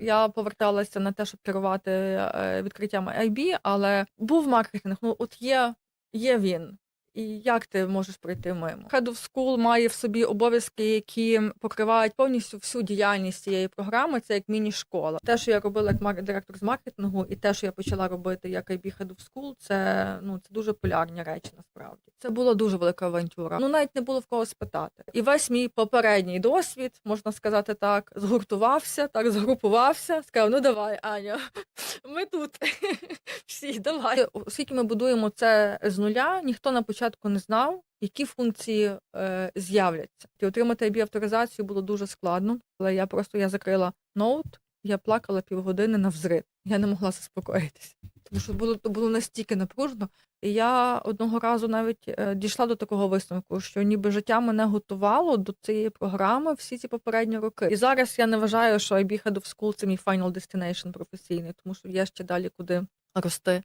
Я поверталася на те, щоб керувати відкриттями відкриттям IB, але був маркетинг. Ну, от є, є він. І як ти можеш пройти мимо? Head of School має в собі обов'язки, які покривають повністю всю діяльність цієї програми. Це як міні-школа. Те, що я робила як директор з маркетингу, і те, що я почала робити як IB Head of School, це ну це дуже полярні речі. Насправді це була дуже велика авантюра. Ну навіть не було в кого спитати. І весь мій попередній досвід, можна сказати так, згуртувався, так згрупувався. Сказав: ну давай, Аня, ми тут всі давай. Оскільки ми будуємо це з нуля, ніхто на початку не знав, які функції е, з'являться. І отримати IB авторизацію було дуже складно, але я просто я закрила ноут, я плакала півгодини на взрив. Я не могла заспокоїтися. Тому що було було настільки напружено. І я одного разу навіть е, дійшла до такого висновку, що ніби життя мене готувало до цієї програми всі ці попередні роки. І зараз я не вважаю, що IB Head of School – це мій final destination професійний, тому що є ще далі куди рости.